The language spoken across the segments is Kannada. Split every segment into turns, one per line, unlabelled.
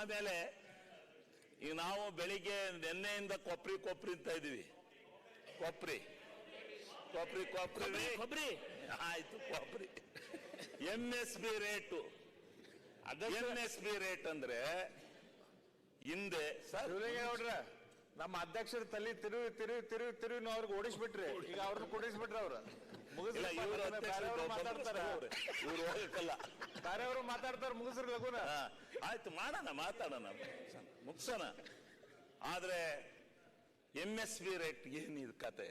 ಆಮೇಲೆ ಈಗ ನಾವು ಬೆಳಿಗ್ಗೆ ನಿನ್ನೆಯಿಂದ ಕೊಪ್ರಿ ಕೊಪ್ರಿ ಅಂತ ಇದೀವಿ ಕೊಪ್ರಿ. ಕೊಪ್ರಿ ಕೊಪ್ರಿ.
ಕೊಬ್ರಿ.
ಆಯ್ತು ಕೊಪ್ರಿ. M S B rate M S B rate ಅಂದ್ರೆ ಹಿಂದೆ ಸರ್
ನೋಡ್ರ ನಮ್ಮ ಅಧ್ಯಕ್ಷರ ತಲೆ ತಿರುವಿ ತಿರುವಿ ತಿರುವಿ ತಿರುವಿ ಅವ್ರಿಗೆ ಓಡಿಸ್ಬಿಟ್ರಿ. ಈಗ ಅವ್ರನ್ನ ಕೊಡಿಸ್ಬಿಟ್ರಿ ಅವ್ರ.
ಇವರು ಹೋಗಕ್ಕಲ್ಲ
ಬೇರೆಯವರು ಮಾತಾಡ್ತಾರ. ಮುಗಿಸ್ರಿ ಲಗುನ
ಆಯ್ತು ಮಾಡೋಣ ಮಾತಾಡೋಣ. ಮುಗಿಸೋಣ ಆದ್ರೆ ಎಂ ಎಸ್ ಬಿ ರೇಟ್ ಏನಿದು ಕತೆ?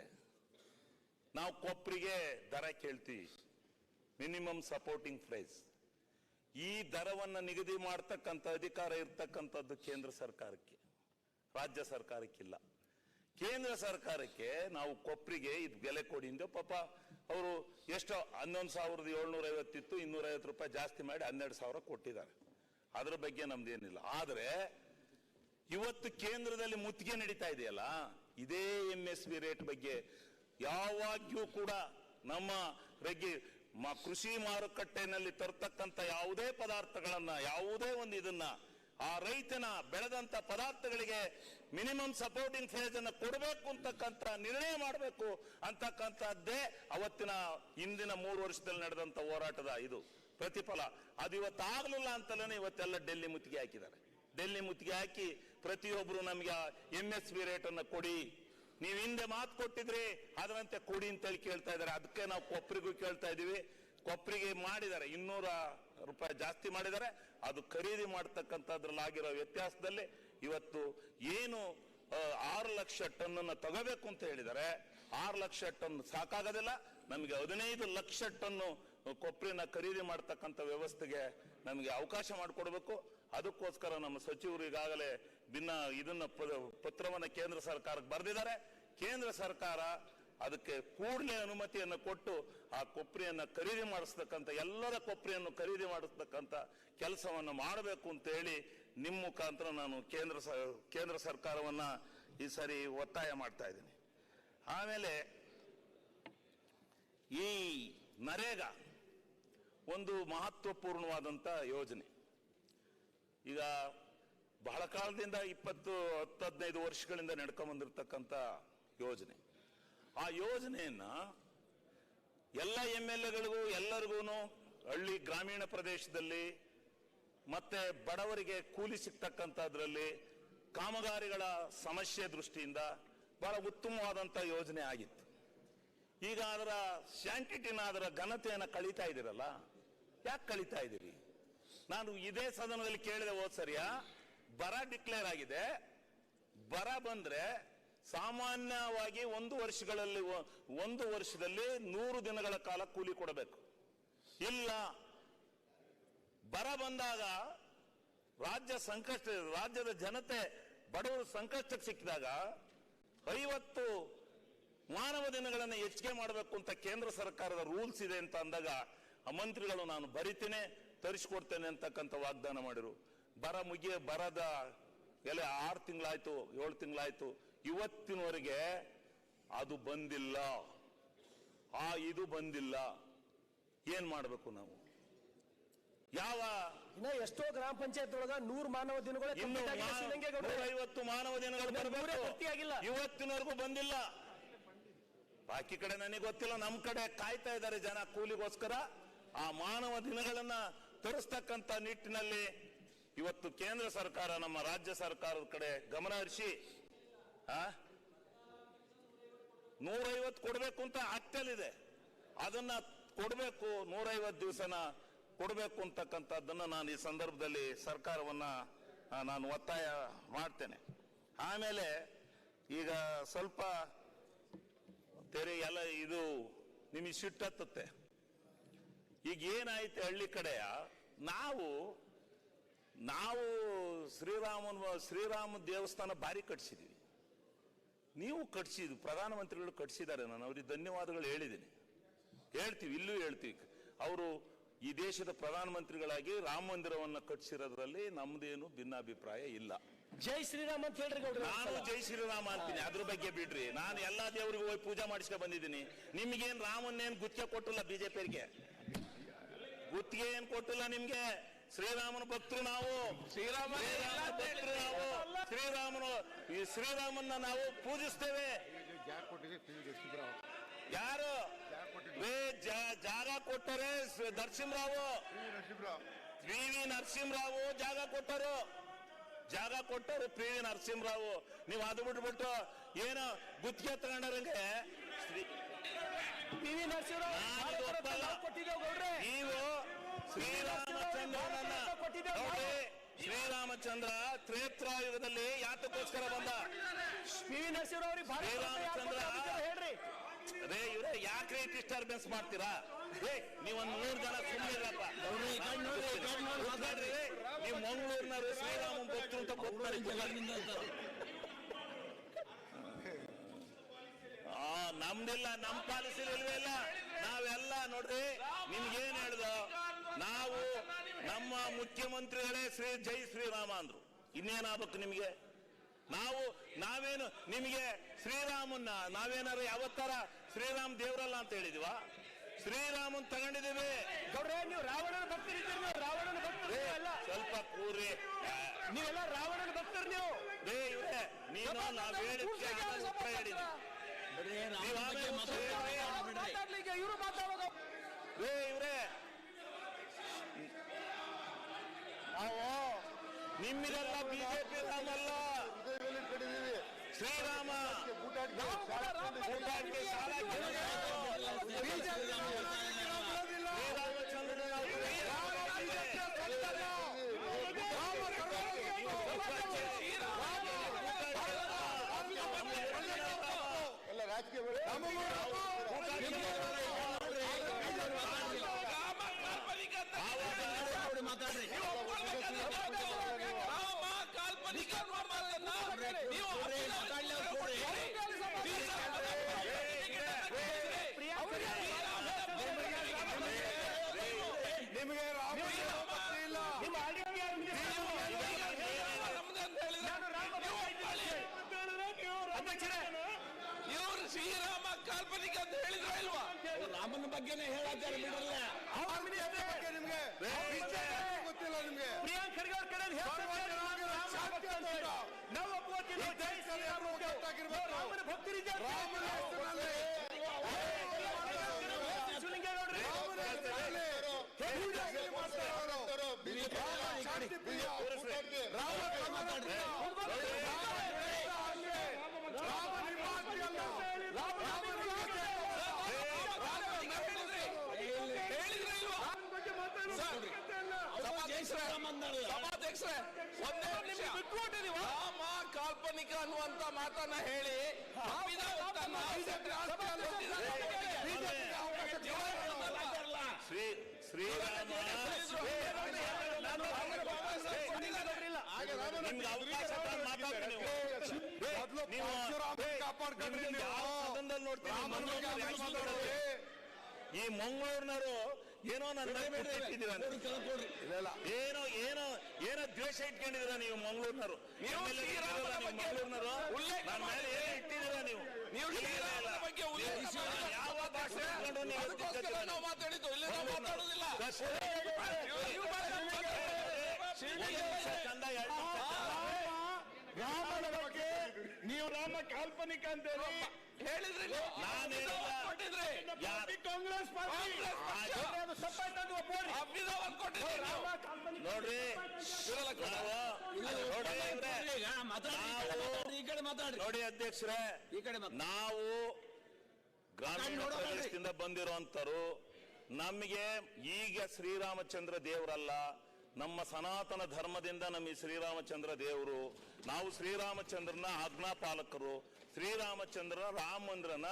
ನಾವು ಕೊಪ್ರಿಗೆ ದರ ಕೇಳ್ತೀವಿ. ಮಿನಿಮಮ್ ಸಪೋರ್ಟಿಂಗ್ ಪ್ರೈಸ್ ಈ ದರವನ್ನು ನಿಗದಿ ಮಾಡ್ತಕ್ಕಂಥ ಅಧಿಕಾರ ಇರ್ತಕ್ಕಂಥದ್ದು ಕೇಂದ್ರ ಸರ್ಕಾರಕ್ಕೆ. ರಾಜ್ಯ ಸರ್ಕಾರಕ್ಕಿಲ್ಲ. ಕೇಂದ್ರ ಸರ್ಕಾರಕ್ಕೆ ನಾವು ಕೊಪ್ರಿಗೆ ಇದು ಬೆಲೆ ಕೊಡಿ ಪಾಪ ಅವರು ಎಷ್ಟೋ ಹನ್ನೊಂದು ಸಾವಿರದ ಏಳ್ನೂರ ಐವತ್ತಿತ್ತು, ಇನ್ನೂರ ಐವತ್ತು ರೂಪಾಯಿ ಜಾಸ್ತಿ ಮಾಡಿ ಹನ್ನೆರಡು ಸಾವಿರ ಕೊಟ್ಟಿದ್ದಾರೆ. ಅದ್ರ ಬಗ್ಗೆ ನಮ್ದೇನಿಲ್ಲ ಆದರೆ ಇವತ್ತು ಕೇಂದ್ರದಲ್ಲಿ ಮುತ್ತಿಗೆ ನಡೀತಾ ಇದೆಯಲ್ಲ, ಇದೇ ಎಂ ಎಸ್ ಬಿ ರೇಟ್ ಬಗ್ಗೆ ಯಾವಾಗ್ಯೂ ಕೂಡ ನಮ್ಮ ಬಗ್ಗೆ ಕೃಷಿ ಮಾರುಕಟ್ಟೆನಲ್ಲಿ ತರ್ತಕ್ಕಂಥ ಯಾವುದೇ ಪದಾರ್ಥಗಳನ್ನ, ಯಾವುದೇ ಒಂದು ಇದನ್ನ ಆ ರೈತನ ಬೆಳೆದಂತ ಪದಾರ್ಥಗಳಿಗೆ ಮಿನಿಮಮ್ ಸಪೋರ್ಟಿಂಗ್ ಫೇಸ್ ಅನ್ನು ಕೊಡಬೇಕು ಅಂತಕ್ಕಂಥ ನಿರ್ಣಯ ಮಾಡಬೇಕು ಅಂತಕ್ಕಂಥದ್ದೇ ಅವತ್ತಿನ ಹಿಂದಿನ ಮೂರು ವರ್ಷದಲ್ಲಿ ನಡೆದಂತ ಹೋರಾಟದ ಇದು ಪ್ರತಿಫಲ. ಅದು ಇವತ್ತಾಗಲಿಲ್ಲ ಅಂತಲೇ ಇವತ್ತೆಲ್ಲ ಡೆಲ್ಲಿ ಮುತ್ತಿಗೆ ಹಾಕಿದ್ದಾರೆ. ಡೆಲ್ಲಿ ಮುತ್ತಿಗೆ ಹಾಕಿ ಪ್ರತಿಯೊಬ್ಬರು ನಮಗೆ ಎಂ ಎಸ್ ಬಿ ರೇಟ್ ಅನ್ನು ಕೊಡಿ. ನೀವು ಹಿಂದೆ ಮಾತು ಕೊಟ್ಟಿದ್ರಿ, ಅದರಂತೆ ಕೊಡಿ ಅಂತೇಳಿ ಕೇಳ್ತಾ ಇದ್ದಾರೆ. ಅದಕ್ಕೆ ನಾವು ಕೊಪ್ಪರಿಗೂ ಕೇಳ್ತಾ ಇದೀವಿ ಕೊಪ್ಪರಿಗೆ ಮಾಡಿದ್ದಾರೆ. ಇನ್ನೂರ ರೂಪಾಯಿ ಜಾಸ್ತಿ ಮಾಡಿದ್ದಾರೆ. ಅದು ಖರೀದಿ ಮಾಡ್ತಕ್ಕಂಥದ್ರಲ್ಲಾಗಿರೋ ವ್ಯತ್ಯಾಸದಲ್ಲಿ ಇವತ್ತು ಏನು ಆರು ಲಕ್ಷ ಟನ್ನನ್ನು ತಗೋಬೇಕು ಅಂತ ಹೇಳಿದರೆ, ಆರು ಲಕ್ಷ ಟನ್ ಸಾಕಾಗೋದಿಲ್ಲ. ನಮಗೆ ಹದಿನೈದು ಲಕ್ಷ ಟನ್ನು ಕೊಬ್ಬರಿನ ಖರೀದಿ ಮಾಡ್ತಕ್ಕಂಥ ವ್ಯವಸ್ಥೆಗೆ ನಮಗೆ ಅವಕಾಶ ಮಾಡಿಕೊಡ್ಬೇಕು. ಅದಕ್ಕೋಸ್ಕರ ನಮ್ಮ ಸಚಿವರು ಈಗಾಗಲೇ ಭಿನ್ನ ಇದನ್ನ ಪತ್ರವನ್ನ ಕೇಂದ್ರ ಸರ್ಕಾರಕ್ಕೆ ಬರೆದಿದ್ದಾರೆ. ಕೇಂದ್ರ ಸರ್ಕಾರ ಅದಕ್ಕೆ ಕೂಡಲೇ ಅನುಮತಿಯನ್ನು ಕೊಟ್ಟು ಆ ಕೊಪ್ಪರಿಯನ್ನು ಖರೀದಿ ಮಾಡಿಸ್ತಕ್ಕಂಥ, ಎಲ್ಲರ ಕೊಪ್ಪರಿಯನ್ನು ಖರೀದಿ ಮಾಡಿಸ್ತಕ್ಕಂಥ ಕೆಲಸವನ್ನು ಮಾಡಬೇಕು ಅಂತೇಳಿ ನಿಮ್ಮ ಮುಖಾಂತರ ನಾನು ಕೇಂದ್ರ ಸ- ಕೇಂದ್ರ ಸರ್ಕಾರವನ್ನು ಈ ಸರಿ ಒತ್ತಾಯ ಮಾಡ್ತಾ ಇದ್ದೀನಿ. ಆಮೇಲೆ ಈ ನರೇಗಾ ಒಂದು ಮಹತ್ವಪೂರ್ಣವಾದಂಥ ಯೋಜನೆ. ಈಗ ಬಹಳ ಕಾಲದಿಂದ ಇಪ್ಪತ್ತು, ಹತ್ತು, ಹದಿನೈದು ವರ್ಷಗಳಿಂದ ನಡ್ಕೊಂಡ್ ಬಂದಿರತಕ್ಕಂಥ ಯೋಜನೆ. ಆ ಯೋಜನೆಯನ್ನು ಎಲ್ಲ ಎಂ ಎಲ್ ಎಗಳಿಗೂ ಎಲ್ಲರಿಗೂ ಹಳ್ಳಿ ಗ್ರಾಮೀಣ ಪ್ರದೇಶದಲ್ಲಿ ಮತ್ತೆ ಬಡವರಿಗೆ ಕೂಲಿ ಸಿಗ್ತಕ್ಕಂಥದ್ರಲ್ಲಿ ಕಾಮಗಾರಿಗಳ ಸಮಸ್ಯೆ ದೃಷ್ಟಿಯಿಂದ ಬಹಳ ಉತ್ತಮವಾದಂಥ ಯೋಜನೆ ಆಗಿತ್ತು. ಈಗ ಅದರ ಶಾಂಟಿಟಿನ ಅದರ ಘನತೆಯನ್ನು ಕಳೀತಾ ಇದ್ದೀರಲ್ಲ? ಯಾಕೆ ಕಳೀತಾ ಇದ್ದೀರಿ? ನಾನು ಇದೇ ಸದನದಲ್ಲಿ ಕೇಳಿದೆ ಹೋದ್ ಸರಿಯ? ಬರ ಡಿಕ್ಲೇರ್ ಆಗಿದೆ. ಬರ ಬಂದ್ರೆ ಸಾಮಾನ್ಯವಾಗಿ ಒಂದು ವರ್ಷಗಳಲ್ಲಿ ಒಂದು ವರ್ಷದಲ್ಲಿ ನೂರು ದಿನಗಳ ಕಾಲ ಕೂಲಿ ಕೊಡಬೇಕು. ಇಲ್ಲ, ಬರ ಬಂದಾಗ ರಾಜ್ಯ ಸಂಕಷ್ಟ, ರಾಜ್ಯದ ಜನತೆ ಬಡವರು ಸಂಕಷ್ಟಕ್ಕೆ ಸಿಕ್ಕಿದಾಗ ಐವತ್ತು ಮಾನವ ದಿನಗಳನ್ನು ಹೆಚ್ಚಿಗೆ ಮಾಡಬೇಕು ಅಂತ ಕೇಂದ್ರ ಸರ್ಕಾರದ ರೂಲ್ಸ್ ಇದೆ ಅಂತ ಅಂದಾಗ ಆ ಮಂತ್ರಿಗಳು ನಾನು ಬರಿತೇನೆ, ತರಿಸ್ಕೊಡ್ತೇನೆ ಅಂತಕ್ಕಂಥ ವಾಗ್ದಾನ ಮಾಡಿದರು ಬರ ಮುಗಿಯ ಬರದ ಎಲೆ ಆರು ತಿಂಗಳಾಯ್ತು, ಏಳು ತಿಂಗಳಾಯ್ತು. ಇವತ್ತಿನವರೆಗೆ ಅದು ಬಂದಿಲ್ಲ. ಆ ಇದು ಬಂದಿಲ್ಲ. ಏನ್ ಮಾಡಬೇಕು ನಾವು? ಯಾವ
ಇನ್ನ ಎಷ್ಟೋ ಗ್ರಾಮ ಪಂಚಾಯತ್ ಒಳಗ ನೂರ್ ಮಾನವ ದಿನಗಳ.
ಐವತ್ತು ಮಾನವ ದಿನಗಳು ಇವತ್ತಿನವರೆಗೂ ಬಂದಿಲ್ಲ. ಬಾಕಿ ಕಡೆ ನನಗೆ ಗೊತ್ತಿಲ್ಲ ನಮ್ ಕಡೆ ಕಾಯ್ತಾ ಇದ್ದಾರೆ ಜನ ಕೂಲಿಗೋಸ್ಕರ. ಆ ಮಾನವ ದಿನಗಳನ್ನ ತರಿಸ್ತಕ್ಕಂತ ನಿಟ್ಟಿನಲ್ಲಿ ಇವತ್ತು ಕೇಂದ್ರ ಸರ್ಕಾರ ನಮ್ಮ ರಾಜ್ಯ ಸರ್ಕಾರದ ಕಡೆ ಗಮನ ಹರಿಸಿ ಆ? ನೂರೈವತ್ತು ಕೊಡಬೇಕು ಅಂತ ಆಗ್ತಲಿದೆ ಅದನ್ನ ಕೊಡಬೇಕು, ನೂರೈವತ್ತು ದಿವಸನ ಕೊಡಬೇಕು ಅಂತಕ್ಕಂಥದ್ದನ್ನ ನಾನು ಈ ಸಂದರ್ಭದಲ್ಲಿ ಸರ್ಕಾರವನ್ನ ನಾನು ಒತ್ತಾಯ ಮಾಡ್ತೇನೆ. ಆಮೇಲೆ ಈಗ ಸ್ವಲ್ಪ ತೆರೆ ಎಲ್ಲ ಇದು ನಿಮಗೆ ಸಿಟ್ಟತ್ತತ್ತೆ. ಈಗ ಏನಾಯ್ತು ಹಳ್ಳಿ ಕಡೆಯ? ನಾವು ನಾವು ಶ್ರೀರಾಮನ ಶ್ರೀರಾಮ ದೇವಸ್ಥಾನ ಭಾರಿ ಕಟ್ಸಿದೀವಿ. ನೀವು ಕಟ್ಸಿದ್ದು ಪ್ರಧಾನಮಂತ್ರಿಗಳು ಕಟ್ಸಿದ್ದಾರೆ ನಾನು ಅವ್ರಿಗೆ ಧನ್ಯವಾದಗಳು ಹೇಳಿದ್ದೀನಿ. ಹೇಳ್ತೀವಿ ಇಲ್ಲೂ ಹೇಳ್ತೀವಿ. ಅವರು ಈ ದೇಶದ ಪ್ರಧಾನಮಂತ್ರಿಗಳಾಗಿ ರಾಮ ಮಂದಿರವನ್ನು ಕಟ್ಸಿರೋದ್ರಲ್ಲಿ ನಮ್ದೇನು ಭಿನ್ನಾಭಿಪ್ರಾಯ ಇಲ್ಲ.
ಜೈ ಶ್ರೀರಾಮ್ ಅಂತ ಹೇಳ್ರಿ
ನಾನು ಜೈ ಶ್ರೀರಾಮ ಅಂತೀನಿ ಅದ್ರ ಬಗ್ಗೆ ಬಿಡ್ರಿ. ನಾನು ಎಲ್ಲಾ ದೇವರಿಗೂ ಹೋಗಿ ಪೂಜೆ ಮಾಡಿಸ್ಕೊ ಬಂದಿದ್ದೀನಿ. ನಿಮ್ಗೇನ್ ರಾಮನ್ನೇನ್ ಗುತ್ತಿಗೆ ಕೊಟ್ಟಿಲ್ಲ ಬಿಜೆಪಿಯರಿಗೆ ಗುತ್ತಿಗೆ ಏನ್ ಕೊಟ್ಟಿಲ್ಲ ನಿಮ್ಗೆ? ಶ್ರೀರಾಮನ ಭಕ್ತರು ನಾವು.
ಶ್ರೀರಾಮ
ಶ್ರೀರಾಮ ಭಕ್ತರು ನಾವು. ಶ್ರೀರಾಮನು ಈ ಶ್ರೀರಾಮನ್ನ ನಾವು ಪೂಜಿಸ್ತೇವೆ. ಯಾರು? ರೇ ಜಾಗ ಕೊಟ್ಟರೆ ನರಸಿಂಹರಾವ್. P V Narasimha Rao. ಜಾಗ ಕೊಟ್ಟರು. ಜಾಗ ಕೊಟ್ಟರು ಪಿ ವಿ ನರಸಿಂಹರಾವು. ನೀವು ಅದು ಬಿಟ್ಬಿಟ್ಟು ಏನು ಗುತ್ತಿಗೆ ತಗೊಂಡ್ರಂಗೆ.
ನಾವು
ಶ್ರೀರಾಮಚಂದ್ರ ತ್ರೇತ್ರಾಯುಗದಲ್ಲಿ ಯಾತಕ್ಕೋಸ್ಕರ ಬಂದ.
ಪಿ ವಿ ನರಸಿಂಹರಾವ್ ಅವ್ರಿಗೆ ಭಾರತ ರತ್ನ ಯಾರ್
ಶ್ರೀರಾಮಚಂದ್ರ.
ಹೇಳ್ರಿ.
ರೇ ಇವ್ರೆ ಯಾಕ್ರಿ ಡಿಸ್ಟರ್ಬೆನ್ಸ್ ಮಾಡ್ತೀರಾ? ಏ ನೀವೊಂದ್ ಮೂರ್ ಜನ ಸುಮ್ಮನಿರಪ್ಪ ನೀವು ಮಂಗಳೂರಿನವರು ಶ್ರೀರಾಮನ್ ಭಕ್ತರು ಅಂತ ಆ ನಮ್ದಿಲ್ಲ ನಮ್ ಪಾಲಿಸಿ ಇಲ್ವೇ ಇಲ್ಲ. ನಾವೆಲ್ಲ ನೋಡ್ರಿ ನಿಮ್ಗೇನ್ ಹೇಳ್ದು? ನಾವು ನಮ್ಮ ಮುಖ್ಯಮಂತ್ರಿಗಳೇ ಶ್ರೀ ಜೈ ಶ್ರೀರಾಮ ಅಂದ್ರು. ಇನ್ನೇನಾಗಬೇಕು ನಿಮಗೆ? ನಾವು ನಾವೇನು ನಿಮಗೆ ಶ್ರೀರಾಮನ್ನ ನಾವೇನಾರು ಯಾವತ್ತಾರ ಶ್ರೀರಾಮ್ ದೇವರಲ್ಲ ಅಂತ ಹೇಳಿದಿವ? ಶ್ರೀರಾಮನ್ ತಗೊಂಡಿದ್ದೀವಿ.
ಗೌಡ್ರೆ ನೀವು ರಾವಣನ ಭಕ್ತರಿದ್ದೀರಿ ನೀವು ರಾವಣನ ಭಕ್ತರು
ಸ್ವಲ್ಪ ಕೂರಿ.
ನೀವೆಲ್ಲ ರಾವಣನ ಭಕ್ತರು ನೀವು.
ನೀನು ನಾವ್ ಆಮೇಲೆ ಉತ್ತರ ಹೇಳಿದ್ವಿ
ಇವ್ರೆ
ನಾವು ನಿಮ್ಮಿದೆಲ್ಲ ಬಿಜೆಪಿ ರಾಮಲ್ಲ ಶ್ರೀರಾಮ. ಊಟಕ್ಕೆ ಸಾಲ
ರಾಮನ ಬಗ್ಗೆನೇ ಹೇಳಾಚಾರ ಬಿಡಲ್ಲ
ಈ ಮಂಗಳೂರಿನವರು ಏನೋ ನನ್ನ ಏನೋ ಏನೋ ಏನೋ ದ್ವೇಷ ಇಟ್ಕೊಂಡಿದ್ರ ನೀವು ಮಂಗಳೂರಿನವರು? ಮಂಗಳೂರಿನವರು? ನನ್ನ ಮೇಲೆ ಏನು ಇಟ್ಟಿದ್ದೀರ. ಯಾವ ಭಾಷೆ? ನೀವು?
ಮಾತಾಡಿದ್ದು ಇಲ್ಲಿ ನಾವು ಮಾತಾಡೋದಿಲ್ಲ ನೀವು
ಚಂದ ಹೇಳ್ತಾರೆ
ರಾಮನ ಬಗ್ಗೆ ನೀವು ರಾಮ ಕಾಲ್ಪನಿಕ ಅಂತ ಹೇಳಿ
ಹೇಳಿದ್ರಿ
ನಾನು ಹೇಳಿಲ್ಲ.
ಕೊಟ್ಟಿದ್ರಿ
ಯಾರು
ಕಾಂಗ್ರೆಸ್ ಪಾರ್ಟಿ
ಆಯ್ತು.
ಅದು ತಪ್ಪಾಯ್ತು
ಅಭಿನವನ್ ಕೊಟ್ಟಿದ್ರಿ. ನೀವು.
ನೋಡ್ರಿ ನಾವು ನೋಡ್ರಿ ಇವ್ರೆ, ನಾವು ನೋಡಿ ಅಧ್ಯಕ್ಷರೇ ನಾವು ಗ್ರಾಮೀಣ ಪ್ರದೇಶದಿಂದ ಬಂದಿರುವಂತರು ನಮಗೆ ಈಗ ಶ್ರೀರಾಮಚಂದ್ರ ದೇವರಲ್ಲ. ನಮ್ಮ ಸನಾತನ ಧರ್ಮದಿಂದ ನಮಗೆ ಶ್ರೀರಾಮಚಂದ್ರ ದೇವರು. ನಾವು ಶ್ರೀರಾಮಚಂದ್ರನ ಆಜ್ಞಾಪಾಲಕರು. ಶ್ರೀರಾಮಚಂದ್ರ ರಾಮ ಮಂದಿರನ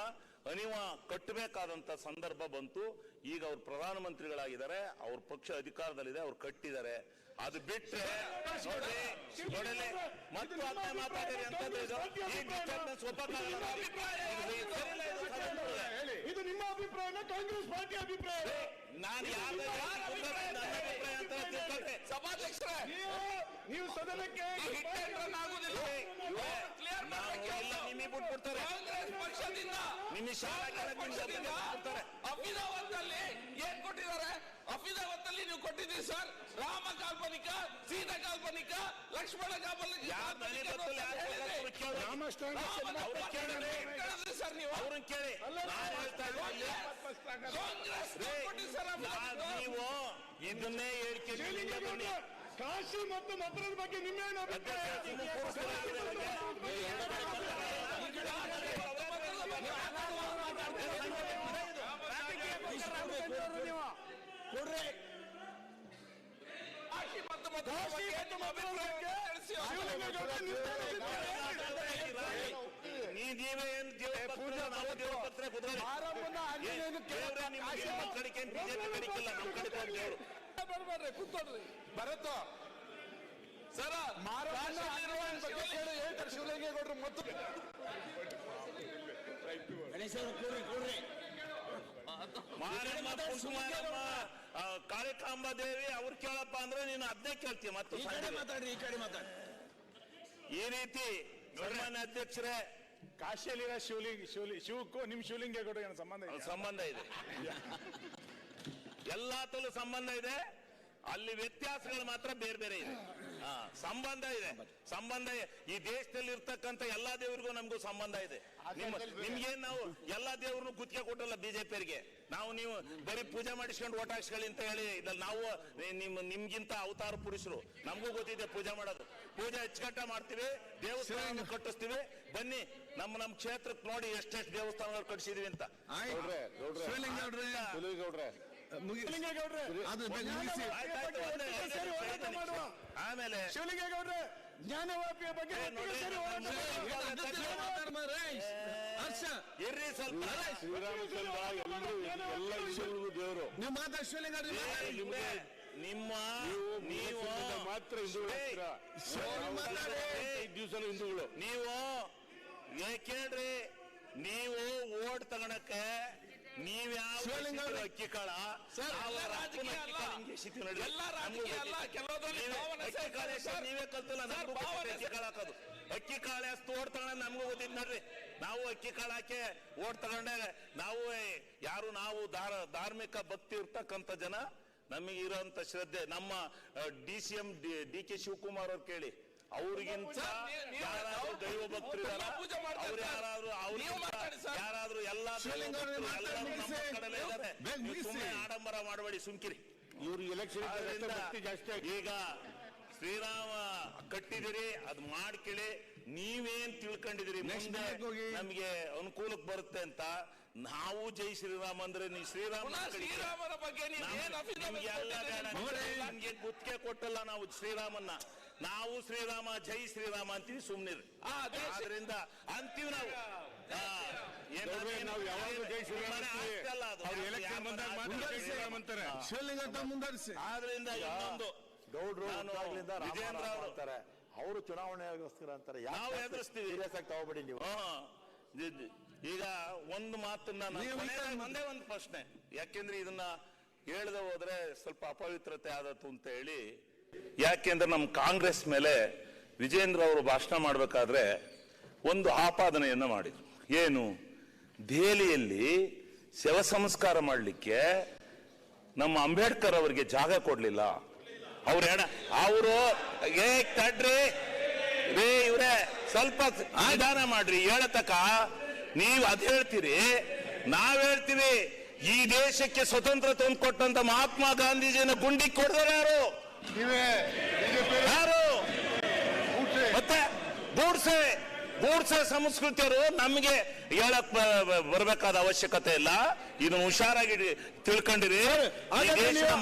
ಅನಿವ ಕಟ್ಟಬೇಕಾದಂತ ಸಂದರ್ಭ ಬಂತು. ಈಗ ಅವ್ರು ಪ್ರಧಾನಮಂತ್ರಿಗಳಾಗಿದ್ದಾರೆ. ಅವ್ರ ಪಕ್ಷ ಅಧಿಕಾರದಲ್ಲಿದೆ. ಅವ್ರು ಕಟ್ಟಿದ್ದಾರೆ. ಅದು ಬಿಟ್ಟರೆ ಅಂತದ್ದು ಇದು
ನಿಮ್ಮ ಅಭಿಪ್ರಾಯನ ಕಾಂಗ್ರೆಸ್ ಪಾರ್ಟಿ ಅಭಿಪ್ರಾಯ.
ನಾನು.
ಸಭಾಧ್ಯಕ್ಷರೇ
ನೀವು ನೀವು ಸದನಕ್ಕೆ
ನಿಮಗೆ ಬಿಟ್ಬಿಡ್ತಾರೆ.
ಕಾಂಗ್ರೆಸ್ ಪಕ್ಷದಿಂದ
ನಿಮಗೆ ಶಾಲಾ
ಪಕ್ಷದಿಂದ ಅಭಿನವಂತಲ್ಲಿ ಏನ್ ಕೊಟ್ಟಿದ್ದಾರೆ? ಅಫಿದಾವತ್ತಲ್ಲಿ ನೀವು ಕೊಟ್ಟಿದ್ದೀರಿ ಸರ್. ರಾಮ ಕಾಲ್ಪನಿಕ ಸೀತಾ ಕಾಲ್ಪನಿಕ ಲಕ್ಷ್ಮಣ ಕಾಲ್ಪನಿಕ ಸರ್ ನೀವು.
ಅವ್ರನ್ನ ಕೇಳಿ. ನಾನ್
ಅಫಿದಾವಿತ್ತು.
ನೀವು ಇದನ್ನೇ ಹೇಳಿಕೆ
ಕಾಶಿ ಮತ್ತು ಮದ್ರದ ಬಗ್ಗೆ ನಿಮ್ಮೇನು ಅಭಿಪ್ರಾಯ?
ಕಾಶಿ ಮತ್ತು ಮಧುರ ಬಗ್ಗೆ ನಿಮ್ಮ ಅಭಿಪ್ರಾಯ ತಿಳಿಸಿ.
ನೀ ನೀವೇ ಏನ್ ದೇವಪತ್ರ ನಾವು ಕುದುರೆ ನಿಮ್ಮ ಕಡೆಗೆ ಬಿಜೆಪಿ ಕಡೆಗಿಲ್ಲ ನಮ್ಮ ಕಡೆ ಬಂದ್ ದೇವ್ರು.
ಬರ್ಬರ್ರಿ ಕೂತ್ಕೊಳ್ರಿ. ಭರತ್ ಸರ ಕಾಶಿಯಲ್ಲಿರುವ ಶಿವಲಿಂಗ-
ಶಿವಲಿಂಗೇಗೌಡರು ಮತ್ತು.
ಮಾರಮ್ಮ ಕುಸುಮಾರಮ್ಮ ಆ, ಕಾಳಿಕಾಂಬ ದೇವಿ ಅವ್ರು ಕೇಳಪ್ಪ ಅಂದ್ರೆ ನೀನು ಅದನ್ನೇ ಕೇಳ್ತೀಯ ಮತ್ತು
ಮಾತಾಡ್ರಿ ಈ ಕಡೆ ಮಾತಾಡ್ರಿ.
ಈ ರೀತಿ ಸನ್ಮಾನ್ಯ ಅಧ್ಯಕ್ಷರೇ
ಕಾಶಿಯಲ್ಲಿರೋ ಶಿವಲಿಂಗ ಶಿವಲಿ ಶಿವಕ್ಕೂ ನಿಮ್ ಶಿವಲಿಂಗೇಗೌಡ ಏನು ಸಂಬಂಧ ಇದೆ
ಸಂಬಂಧ ಇದೆ. ಎಲ್ಲಾತಲ್ಲೂ ಸಂಬಂಧ ಇದೆ. ಅಲ್ಲಿ ವ್ಯತ್ಯಾಸಗಳು ಮಾತ್ರ ಬೇರೆ ಬೇರೆ ಇದೆ. ಹಾ, ಸಂಬಂಧ ಇದೆ. ಸಂಬಂಧ ಈ ದೇಶದಲ್ಲಿ ಇರ್ತಕ್ಕಂಥ ಎಲ್ಲಾ ದೇವರಿಗೂ ನಮಗೂ ಸಂಬಂಧ ಇದೆ. ನಿಮ್ಮ ನಿಮ್ಗೇನ್ ನಾವು ಎಲ್ಲಾ ದೇವ್ರನ್ನು ಗುತ್ತಿಗೆ ಕೊಟ್ಟಲ್ಲ ಬಿಜೆಪಿಯರಿಗೆ ನಾವು ನೀವು ಬರೀ ಪೂಜೆ ಮಾಡಿಸ್ಕೊಂಡು ಓಟ್ ಹಾಕ್ಸ್ಕೊಳ್ಳಿ ಅಂತ ಹೇಳಿ ಇದ್ರಲ್ಲಿ ನಾವು ನಿಮ್ ನಿಮ್ಗಿಂತ ಅವತಾರ ಪುರುಷರು. ನಮಗೂ ಗೊತ್ತಿದೆ ಪೂಜೆ ಮಾಡೋದು. ಪೂಜೆ ಅಚ್ಚುಕಟ್ಟ ಮಾಡ್ತೀವಿ ದೇವಸ್ಥಾನ ಕಟ್ಟಿಸ್ತೀವಿ. ಬನ್ನಿ ನಮ್ಮ ನಮ್ಮ ಕ್ಷೇತ್ರಕ್ಕೆ ನೋಡಿ ಎಷ್ಟೆಷ್ಟು ದೇವಸ್ಥಾನಗಳು ಕಟ್ಸಿದೀವಿ ಅಂತ. ಆಮೇಲೆ
ಶಿವಲಿಂಗೇಗೌಡ್ರೆ ಜ್ಞಾನವಾಪಿಯ ಬಗ್ಗೆ
ಇರ್ರಿ ಸ್ವಲ್ಪ.
ದೇವರು.
ನೀವು ಶಿವಲಿಂಗೌಡ್ರೆ ಮಾತಾಡಿ.
ನಿಮ್ಮ ನೀವು
ಮಾತ್ರ ಹಿಂದೂಗಳು ದಿವಸ ಹಿಂದೂಗಳು.
ನೀವು ಕೇಳ್ರಿ ನೀವು ಓಟ್ ತಗೊಳಕ್ಕೆ ನೀವ್ ಯಾವ ಅಕ್ಕಿ ಕಾಳ
ಸರ್,
ನಾವು ಕಲ್ತಲ್ಲ ಅಕ್ಕಿ ಕಾಳು ಹಾಕೋದು. ಅಕ್ಕಿ ಕಾಳು ಎಷ್ಟು ಓಟ್ ತಗೊಂಡ ನಮ್ಗೂ ಗೊತ್ತಿದ್ ನೋಡ್ರಿ. ನಾವು ಅಕ್ಕಿ ಕಾಳಕ್ಕೆ ಹಾಕಿ ಓಟ್ ತಗೊಂಡೆ ನಾವು ಯಾರು ನಾವು ಧಾರ ಧಾರ್ಮಿಕ ಭಕ್ತಿ ಇರ್ತಕ್ಕಂಥ ಜನ ನಮಗೆ ಇರೋಂತ ಶ್ರದ್ಧೆ. ನಮ್ಮ D C M D K Shivakumar ಅವ್ರು ಕೇಳಿ. ಅವ್ರಿಗಿಂತ ದೈವ ಭಕ್ತರು ಅವ್ರು. ಯಾರಾದ್ರೂ
ಸರ್.
ಯಾರಾದ್ರೂ ಎಲ್ಲಾ. ಸುಮ್ಮನೆ ಆಡಂಬರ ಮಾಡಬೇಡಿ ಸುಮ್ಕಿರಿ.
ಇವ್ರು ಎಲೆಕ್ಷನ್ ಜಾಸ್ತಿ
ಈಗ ಶ್ರೀರಾಮ ಕಟ್ಟಿದಿರಿ ಅದ್ ಮಾಡ್ಕೇಳಿ. ನೀವೇನ್ ತಿಳ್ಕೊಂಡಿದಿರಿ ಮುಂದೆ ನಮ್ಗೆ ಅನುಕೂಲಕ್ಕೆ ಬರುತ್ತೆ ಅಂತ ನಾವು ಜೈ ಶ್ರೀರಾಮ ಅಂದ್ರೆ ನೀ ಶ್ರೀರಾಮ
ಶ್ರೀರಾಮನ ಬಗ್ಗೆ
ಗುತ್ತಿಗೆ ಕೊಟ್ಟಲ್ಲ ನಾವು ಶ್ರೀರಾಮನ್ನ. ನಾವು ಶ್ರೀರಾಮ ಜೈ ಶ್ರೀರಾಮ ಅಂತೀವಿ
ದೇಶ-
ಆದ್ರಿಂದ ಅಂತೀವಿ ನಾವು. ಆ, ಏನ್
ನಾವು ಯಾವಾಗಲೂ ಜೈ ಶ್ರೀರಾಮ್ ಅಂತೀವಿ.
ಆಸ್ತಿ ಅಲ್ಲ ಅದು.
ಅವ್ರು
ಯಾರು-
ಎಲೆಕ್ಷನ್ ಬಂದಾಗ ಮಾತ್ರ ಜೈ ಶ್ರೀರಾಮ್ ಅಂತಾರೆ.
ಶಿವಲಿಂಗೌಡ ಮುಂದುವರಿಸಿ
ಆದ್ರಿಂದ ಇನ್ನೊಂದು
ಗೌಡ್ರು
ವಿಜೇಂದ್ರ
ಅಂತಾರೆ. ಅವರು ಚುನಾವಣೆಗೋಸ್ಕರ ಅಂತಾರೆ.
ನಾವು ಎದುರಿಸ್ತೀವಿ.
ಸೀರಿಯಸ್ ಆಗಿ ತಗೋಬೇಡಿ ನೀವು.
ಈಗ ಒಂದು ಮಾತನ್ನ ಒಂದೇ ಒಂದು ಪ್ರಶ್ನೆ. ಯಾಕೆಂದ್ರೆ ಇದನ್ನ ಹೇಳದ ಹೋದ್ರೆ ಸ್ವಲ್ಪ ಅಪವಿತ್ರತೆ ಆದತ್ತು ಅಂತ ಹೇಳಿ ಯಾಕೆಂದ್ರೆ ನಮ್ಮ ಕಾಂಗ್ರೆಸ್ ಮೇಲೆ ವಿಜೇಂದ್ರ ಅವರು ಭಾಷಣ ಮಾಡಬೇಕಾದ್ರೆ ಒಂದು ಆಪಾದನೆಯನ್ನ ಮಾಡಿದ್ರು. ಏನು? ದೆಹಲಿಯಲ್ಲಿ ಶವ ಸಂಸ್ಕಾರ ಮಾಡಲಿಕ್ಕೆ ನಮ್ಮ ಅಂಬೇಡ್ಕರ್ ಅವರಿಗೆ ಜಾಗ ಕೊಡಲಿಲ್ಲ. ಅವ್ರ ಹೆಣ, ಅವರು ತಡ್ರಿ ರೇ ಇವ್ರೆ, ಸ್ವಲ್ಪ ಆಧಾರ ಮಾಡ್ರಿ. ಹೇಳತಕ್ಕ ನೀವು ಅದ್ ಹೇಳ್ತೀರಿ, ನಾವ್ ಹೇಳ್ತೀವಿ, ಈ ದೇಶಕ್ಕೆ ಸ್ವತಂತ್ರ ತಂದು ಕೊಟ್ಟಂತ ಮಹಾತ್ಮ ಗಾಂಧೀಜಿನ ಗುಂಡಿ ಕೊಡ್ದಾರ ಯಾರು? ಯಾರು? ಮತ್ತೆ ಗೂಡ್ಸೆ ಗೂಡ್ಸೆ ಸಂಸ್ಕೃತಿಯವರು ನಮಗೆ ಹೇಳಕ್ ಬರ್ಬೇಕಾದ ಅವಶ್ಯಕತೆ ಇಲ್ಲ. ಇದನ್ನು ಹುಷಾರಾಗಿ ತಿಳ್ಕೊಂಡಿರಿ.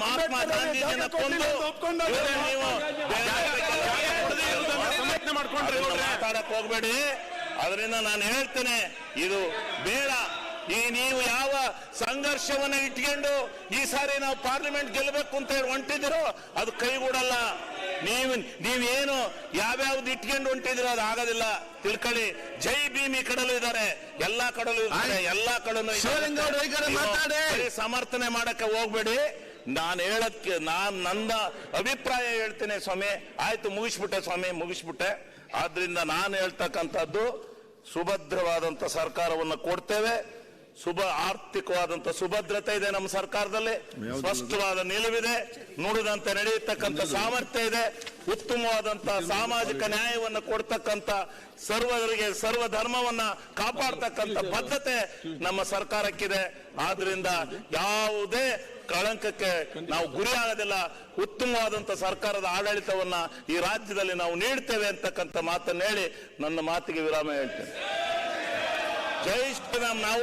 ಮಹಾತ್ಮ
ಕೊಡ್ಲಿಲ್ಲ
ಕೊಂದು ನೀವು ಮಾತಾಡಕ್ ಹೋಗ್ಬೇಡಿ. ಅದರಿಂದ ನಾನು ಹೇಳ್ತೇನೆ ಇದು ಬೇಡ. ಈ ನೀವು ಯಾವ ಸಂಘರ್ಷವನ್ನ ಇಟ್ಕೊಂಡು ಈ ಸಾರಿ ನಾವು ಪಾರ್ಲಿಮೆಂಟ್ ಗೆಲ್ಲಬೇಕು ಅಂತ ಹೇಳಿ ಹೊಂಟಿದಿರೋ ಅದು ಕೈಗೂಡಲ್ಲ. ನೀವು ನೀವೇನು ಯಾವ್ಯಾವ್ದು ಇಟ್ಕೊಂಡು ಹೊಂಟಿದಿರೋ ಅದು ಆಗೋದಿಲ್ಲ. ತಿಳ್ಕೊಳ್ಳಿ. ಜೈ ಭೀಮಿ ಕಡಲು ಇದ್ದಾರೆ. ಎಲ್ಲಾ ಕಡಲು ಇದ್ದಾರೆ. ಎಲ್ಲಾ ಕಡಲು. ಸಮರ್ಥನೆ ಮಾಡಕ್ಕೆ ಹೋಗ್ಬೇಡಿ. ನಾನು ಹೇಳಕ್ಕೆ ನಾನು ನನ್ನ ಅಭಿಪ್ರಾಯ ಹೇಳ್ತೇನೆ ಸ್ವಾಮಿ. ಆಯ್ತು ಮುಗಿಸ್ಬಿಟ್ಟೆ ಸ್ವಾಮಿ ಮುಗಿಸ್ಬಿಟ್ಟೆ. ಆದ್ರಿಂದ ನಾನು ಹೇಳ್ತಕ್ಕಂಥದ್ದು ಸುಭದ್ರವಾದಂಥ ಸರ್ಕಾರವನ್ನು ಕೊಡ್ತೇವೆ. ಸುಭ ಆರ್ಥಿಕವಾದಂತ ಸುಭದ್ರತೆ ಇದೆ ನಮ್ಮ ಸರ್ಕಾರದಲ್ಲಿ. ಸ್ಪಷ್ಟವಾದ ನಿಲುವಿದೆ. ನುಡಿದಂತೆ ನಡೆಯತಕ್ಕಂಥ ಸಾಮರ್ಥ್ಯ ಇದೆ. ಉತ್ತಮವಾದಂತ ಸಾಮಾಜಿಕ ನ್ಯಾಯವನ್ನು ಕೊಡ್ತಕ್ಕಂಥ ಸರ್ವರಿಗೆ ಸರ್ವ ಧರ್ಮವನ್ನ ಕಾಪಾಡ್ತಕ್ಕಂಥ ಬದ್ಧತೆ ನಮ್ಮ ಸರ್ಕಾರಕ್ಕಿದೆ. ಆದ್ರಿಂದ ಯಾವುದೇ ಕಳಂಕಕ್ಕೆ ನಾವು ಗುರಿಯಾಗೋದಿಲ್ಲ ಉತ್ತಮವಾದಂತ ಸರ್ಕಾರದ ಆಡಳಿತವನ್ನ ಈ ರಾಜ್ಯದಲ್ಲಿ ನಾವು ನೀಡ್ತೇವೆ ಅಂತಕ್ಕಂಥ ಮಾತನ್ನ ಹೇಳಿ ನನ್ನ ಮಾತಿಗೆ ವಿರಾಮ ಹೇಳ್ತೇನೆ. ಜೈ ಶ್ರೀರಾಮ್ ನಾವು